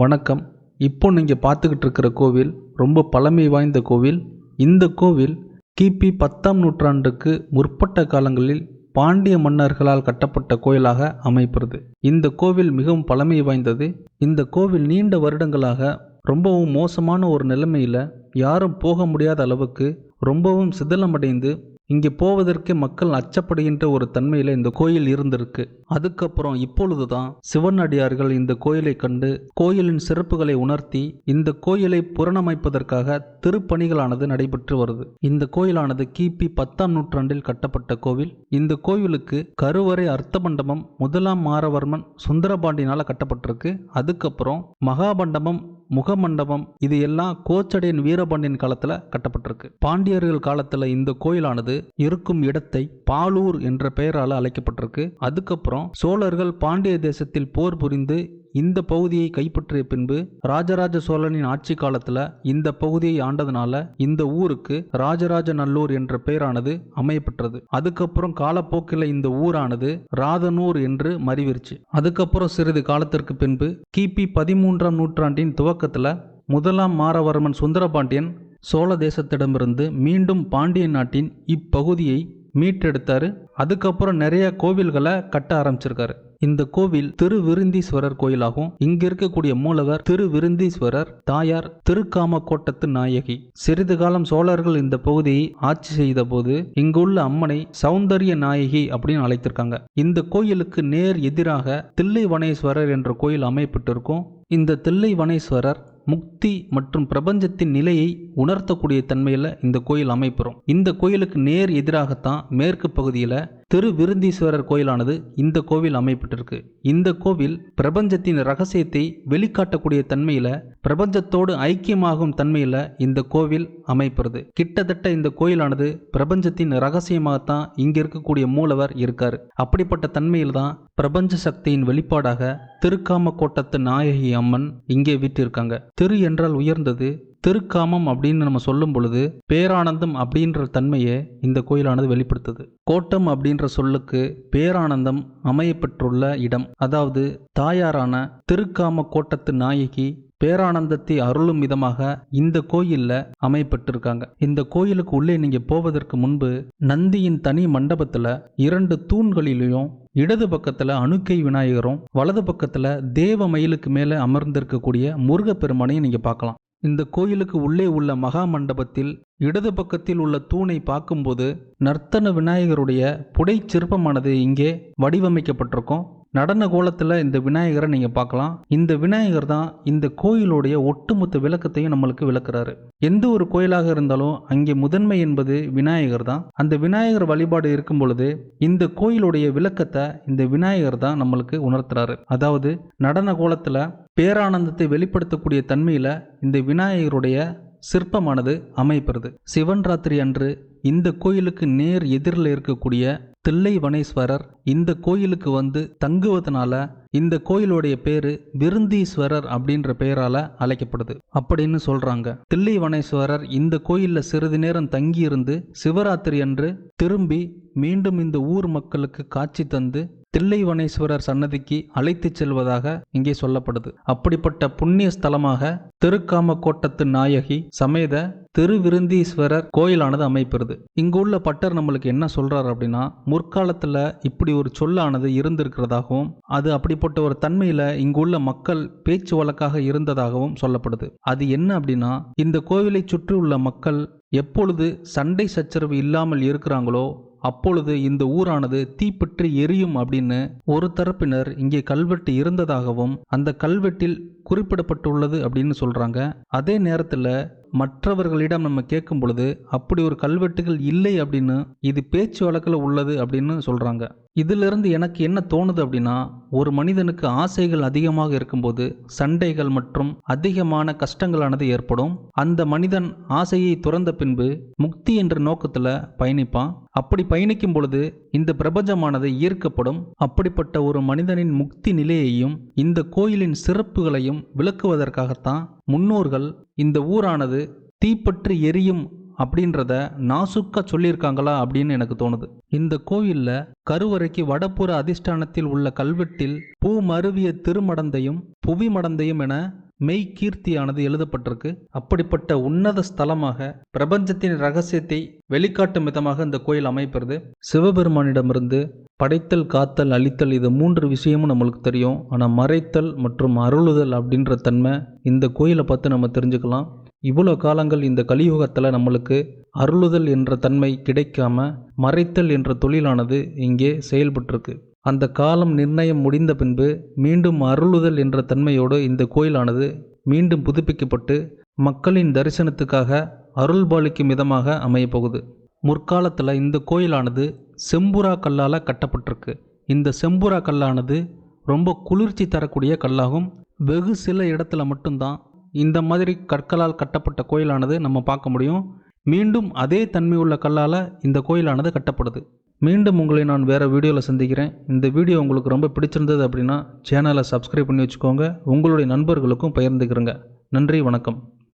வணக்கம். இப்போ நீங்கள் பார்த்துக்கிட்டு இருக்கிற கோவில் ரொம்ப பழமை வாய்ந்த கோவில். இந்த கோவில் கிபி பத்தாம் நூற்றாண்டுக்கு முற்பட்ட காலங்களில் பாண்டிய மன்னர்களால் கட்டப்பட்ட கோயிலாக அமைப்பிறது இந்த கோவில் மிகவும் பழமை வாய்ந்தது. இந்த கோவில் நீண்ட வருடங்களாக ரொம்பவும் மோசமான ஒரு நிலைமையில் யாரும் போக முடியாத அளவுக்கு ரொம்பவும் சிதிலமடைந்து இங்கே போவதற்கே மக்கள் அச்சப்படுகின்ற ஒரு தன்மையில் இந்த கோயில் இருந்திருக்கு. அதுக்கப்புறம் இப்பொழுது தான் சிவனடியார்கள் இந்த கோயிலை கண்டு கோயிலின் சிறப்புகளை உணர்த்தி இந்த கோயிலை புறணமைப்பதற்காக திருப்பணிகளானது நடைபெற்று வருது. இந்த கோயிலானது கிபி பத்தாம் நூற்றாண்டில் கட்டப்பட்ட கோவில். இந்த கோவிலுக்கு கருவறை அர்த்த மண்டபம் முதலாம் மாரவர்மன் சுந்தரபாண்டியனால கட்டப்பட்டிருக்கு. அதுக்கப்புறம் மகாமண்டபம் முகமண்டபம் இது எல்லாம் கோச்சடையின் வீரபாண்டியன் காலத்துல கட்டப்பட்டிருக்கு. பாண்டியர்கள் காலத்துல இந்த கோயிலானது இருக்கும் இடத்தை பாலூர் என்ற பெயரால் அழைக்கப்பட்டிருக்கு. அதுக்கப்புறம் சோழர்கள் பாண்டிய தேசத்தில் போர் புரிந்து இந்த பகுதியை கைப்பற்றிய பின்பு ராஜராஜ சோழனின் ஆட்சி காலத்துல இந்த பகுதியை ஆண்டதுனால இந்த ஊருக்கு ராஜராஜ நல்லூர் என்ற பெயரானது அமையப்பெற்றது. அதுக்கப்புறம் காலப்போக்கில் இந்த ஊரானது ராதனூர் என்று மறிவிருச்சு. அதுக்கப்புறம் சிறிது காலத்திற்கு பின்பு கிபி பதிமூன்றாம் நூற்றாண்டின் துவக்கத்துல முதலாம் மாரவர்மன் சுந்தரபாண்டியன் சோழ தேசத்திடமிருந்து மீண்டும் பாண்டிய நாட்டின் இப்பகுதியை மீட்டெடுத்தாரு. அதுக்கப்புறம் நிறைய கோவில்களை கட்ட ஆரம்பிச்சிருக்காரு. இந்த கோவில் திருவிருந்தீஸ்வரர் கோயிலாகும். இங்க இருக்கக்கூடிய மூலவர் திருவிருந்தீஸ்வரர் தாயார் திருக்காம கோட்டத்து நாயகி. சிறிது காலம் சோழர்கள் இந்த பகுதியை ஆட்சி செய்த போது இங்குள்ள அம்மனை சௌந்தரிய நாயகி அப்படின்னு அழைத்திருக்காங்க. இந்த கோயிலுக்கு நேர் எதிராக தில்லைவனேஸ்வரர் என்ற கோயில் அமைப்பட்டிருக்கும். இந்த தில்லைவனேஸ்வரர் முக்தி மற்றும் பிரபஞ்சத்தின் நிலையை உணர்த்தக்கூடிய தன்மையில் இந்த கோயில் அமைப்புறோம். இந்த கோயிலுக்கு நேர் எதிராகத்தான் மேற்கு பகுதியில் திருவிருந்தீஸ்வரர் கோயிலானது இந்த கோவில் அமைப்பட்டிருக்கு இந்த கோவில் பிரபஞ்சத்தின் ரகசியத்தை வெளிக்காட்டக்கூடிய தன்மையில் பிரபஞ்சத்தோடு ஐக்கியமாகும் தன்மையில் இந்த கோவில் அமைப்புறது கிட்டத்தட்ட இந்த கோயிலானது பிரபஞ்சத்தின் ரகசியமாகத்தான் இங்க இருக்கக்கூடிய மூலவர் இருக்காரு. அப்படிப்பட்ட தன்மையில் தான் பிரபஞ்ச சக்தியின் வெளிப்பாடாக திருக்காம கோட்டத்து நாயகி அம்மன் இங்கே வீட்டிருக்காங்க திரு என்றால் உயர்ந்தது திருக்காமம் அப்படின்னு நம்ம சொல்லும் பொழுது பேரானந்தம் அப்படின்ற தன்மையை இந்த கோயிலானது வெளிப்படுத்துது. கோட்டம் அப்படின்ற சொல்லுக்கு பேரானந்தம் அமையப்பெற்றுள்ள இடம். அதாவது தாயாரான திருக்காம கோட்டத்து நாயகி பேரானந்தத்தை அருளும் விதமாக இந்த கோயிலில் அமைப்பட்டிருக்காங்க இந்த கோயிலுக்கு உள்ளே நீங்கள் போவதற்கு முன்பு நந்தியின் தனி மண்டபத்தில் இரண்டு தூண்களிலையும் இடது பக்கத்தில் அணுக்கை விநாயகரும் வலது பக்கத்தில் தேவ மயிலுக்கு மேலே அமர்ந்திருக்கக்கூடிய முருகப்பெருமானையும் நீங்கள் பார்க்கலாம். இந்த கோயிலுக்கு உள்ளே உள்ள மகா மண்டபத்தில் இடது பக்கத்தில் உள்ள தூணை பார்க்கும்போது நர்த்தன விநாயகருடைய புடை சிற்பமானது இங்கே வடிவமைக்கப்பட்டிருக்கும். நடன கோலத்தில் இந்த விநாயகரை நீங்கள் பார்க்கலாம். இந்த விநாயகர் தான் இந்த கோயிலுடைய ஒட்டுமொத்த விளக்கத்தையும் நம்மளுக்கு விளக்குறாரு. எந்த ஒரு கோயிலாக இருந்தாலும் அங்கே முதன்மை என்பது விநாயகர் தான். அந்த விநாயகர் வழிபாடு இருக்கும் பொழுது இந்த கோயிலுடைய விளக்கத்தை இந்த விநாயகர் தான் நம்மளுக்கு உணர்த்துறாரு. அதாவது நடன கோலத்தில் பேரானந்தத்தை வெளிப்படுத்தக்கூடிய தன்மையில் இந்த விநாயகருடைய சிற்பமானது அமைப்பெறுது சிவன் ராத்திரி அன்று இந்த கோயிலுக்கு நேர் எதிரில் இருக்கக்கூடிய தில்லைவனேஸ்வரர் இந்த கோயிலுக்கு வந்து தங்குவதனால இந்த கோயிலுடைய பேரு விருந்தீஸ்வரர் அப்படின்ற பெயரால அழைக்கப்படுது அப்படின்னு சொல்றாங்க. தில்லைவனேஸ்வரர் இந்த கோயில்ல சிறிது நேரம் தங்கியிருந்து சிவராத்திரி அன்று திரும்பி மீண்டும் இந்த ஊர் மக்களுக்கு காட்சி தந்து தில்லைவனேஸ்வரர் சன்னதிக்கு அழைத்துச் செல்வதாக இங்கே சொல்லப்படுது. அப்படிப்பட்ட புண்ணிய ஸ்தலமாக திருக்காமக்கோட்டத்து நாயகி சமேத திருவிருந்தீஸ்வரர் கோயிலானது அமைப்பிறது. இங்குள்ள பட்டர் நம்மளுக்கு என்ன சொல்றாரு அப்படின்னா முற்காலத்துல இப்படி ஒரு சொல்லானது இருந்திருக்கிறதாகவும் அது அப்படிப்பட்ட ஒரு தன்மையில இங்குள்ள மக்கள் பேச்சு வழக்காக இருந்ததாகவும் சொல்லப்படுது. அது என்ன அப்படின்னா இந்த கோவிலை சுற்றியுள்ள மக்கள் எப்பொழுது சண்டை சச்சரவு இல்லாமல் இருக்கிறாங்களோ அப்பொழுது இந்த ஊரானது தீப்பற்றி எரியும் அப்படின்னு ஒரு தரப்பினர் இங்கே கல்வெட்டு இருந்ததாகவும் அந்த கல்வெட்டில் குறிப்பிடப்பட்டுள்ளது அப்படின்னு சொல்றாங்க. அதே நேரத்தில் மற்றவர்களிடம் நம்ம கேட்கும் பொழுது அப்படி ஒரு கல்வெட்டுகள் இல்லை அப்படின்னு இது பேச்சு வழக்கில் உள்ளது அப்படின்னு சொல்கிறாங்க இதிலிருந்து எனக்கு என்ன தோணுது அப்படின்னா ஒரு மனிதனுக்கு ஆசைகள் அதிகமாக இருக்கும்போது சண்டைகள் மற்றும் அதிகமான கஷ்டங்களானது ஏற்படும். அந்த மனிதன் ஆசையை துறந்த பின்பு முக்தி என்ற நோக்கத்தில் பயணிப்பான். அப்படி பயணிக்கும் பொழுது இந்த பிரபஞ்சமானது ஈர்க்கப்படும். அப்படிப்பட்ட ஒரு மனிதனின் முக்தி நிலையையும் இந்த கோயிலின் சிறப்புகளையும் விளக்குவதற்காகத்தான் முன்னோர்கள் இந்த ஊரானது தீப்பற்றி எரியும் அப்படின்றத நாசுக்கா சொல்லியிருக்காங்களா அப்படின்னு எனக்கு தோணுது. இந்த கோயில்ல கருவறைக்கு வடபுற அதிஷ்டானத்தில் உள்ள கல்வெட்டில் பூ மருவிய திருமடந்தையும் புவி மடந்தையும் என மெய் கீர்த்தியானது எழுதப்பட்டிருக்கு. அப்படிப்பட்ட உன்னத ஸ்தலமாக பிரபஞ்சத்தின் ரகசியத்தை வெளிக்காட்டும் விதமாக இந்த கோயில் அமைப்பது சிவபெருமானிடமிருந்து படைத்தல் காத்தல் அழித்தல் இது மூன்று விஷயமும் நம்மளுக்கு தெரியும். ஆனால் மறைத்தல் மற்றும் அருளுதல் அப்படின்ற தன்மை இந்த கோயிலை பார்த்து நம்ம தெரிஞ்சுக்கலாம். இவ்வளோ காலங்கள் இந்த கலியுகத்தில் நம்மளுக்கு அருளுதல் என்ற தன்மை கிடைக்காம மறைத்தல் என்ற தொழிலானது இங்கே செயல்பட்டிருக்கு. அந்த காலம் நிர்ணயம் முடிந்த பின்பு மீண்டும் அருளுதல் என்ற தன்மையோடு இந்த கோயிலானது மீண்டும் புதுப்பிக்கப்பட்டு மக்களின் தரிசனத்துக்காக அருள் பாலிக்கும் விதமாக அமையப்போகுது. முற்காலத்தில் இந்த கோயிலானது செம்புரா கல்லால் கட்டப்பட்டிருக்கு. இந்த செம்புரா கல்லானது ரொம்ப குளிர்ச்சி தரக்கூடிய கல்லாகும். வெகு சில இடத்துல மட்டும்தான் இந்த மாதிரி கற்களால் கட்டப்பட்ட கோயிலானது நம்ம பார்க்க முடியும். மீண்டும் அதே தன்மை உள்ள கல்லால் இந்த கோயிலானது கட்டப்படுது. மீண்டும் உங்களை நான் வேறு வீடியோவில் சந்திக்கிறேன். இந்த வீடியோ உங்களுக்கு ரொம்ப பிடிச்சிருந்தது அப்படின்னா சேனலை சப்ஸ்கிரைப் பண்ணி வச்சுக்கோங்க. உங்களுடைய நண்பர்களுக்கும் பகிர்ந்துக்கிறங்க. நன்றி வணக்கம்.